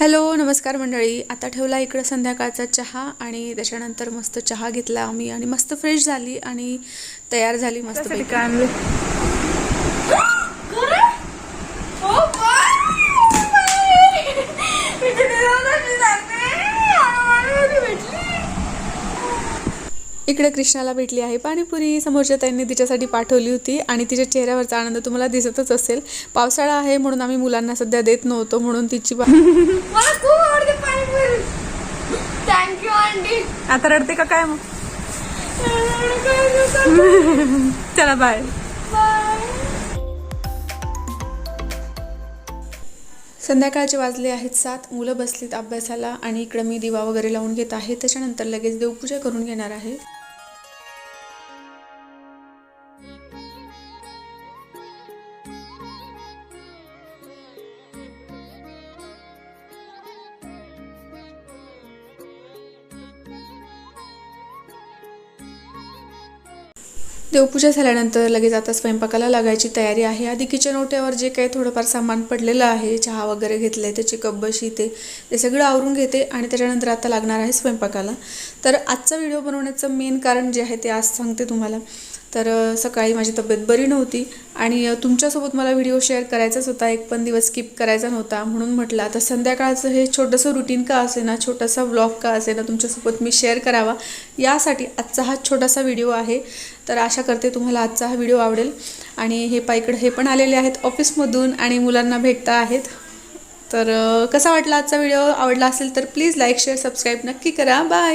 Hello नमस्कार मंडळी. आता ठेवला इकडं संध्याकाळचा चहा आणि त्याच्यानंतर मस्त चहा घेतला आम्ही आणि मस्त फ्रेश झाली आणि तयार झाली मस्त इकडे कृष्णाला भेटली आहे. पाणीपुरी समोरच्या त्यांनी तिच्यासाठी पाठवली होती आणि तिच्या चेहऱ्यावरचा आनंद तुम्हाला दिसतच असेल. पावसाळा आहे म्हणून आम्ही मुलांना सध्या देत नव्हतो म्हणून तिची थँक्यू आंटी आता रडते का काय मग? चला बाय संध्याकाळचे वाजले आहेत सात. मुलं बसलीत अभ्यासाला आणि इकडं मी दिवा वगैरे लावून घेत आहे. त्याच्यानंतर लगेच देवपूजा करून घेणार आहे. देवपूजा झाल्यानंतर लगेच आता स्वयंपाकाला लागायची तयारी आहे. आधी किचन ओट्यावर जे काही थोडंफार सामान पडलेलं आहे चहा वगैरे घेतलं आहे त्याची कब्बशी ते ते सगळं आवरून घेते आणि त्याच्यानंतर आता लागणार आहे स्वयंपाकाला. तर आजचा व्हिडिओ बनवण्याचं मेन कारण जे आहे ते आज सांगते तुम्हाला. तर सकाळी माझी तब्येत बरी नव्हती आणि तुमच्यासोबत मला व्हिडिओ शेअर करायचाच होता. एक पण दिवस स्किप करायचा नव्हता म्हणून म्हटलं आता संध्याकाळचं हे छोटंसं रुटीन का असे ना छोटासा व्लॉग का असे ना तुमच्यासोबत मी शेअर करावा. यासाठी आजचा हा छोटासा व्हिडिओ आहे. तर आशा करते तुम्हाला आजचा हा व्हिडिओ आवडेल. आणि हे पायकडं हे पण आलेले आहेत ऑफिसमधून आणि मुलांना भेटता आहेत. तर कसा वाटला आजचा व्हिडिओ? आवडला असेल तर प्लीज लाईक शेअर सबस्क्राईब नक्की करा. बाय!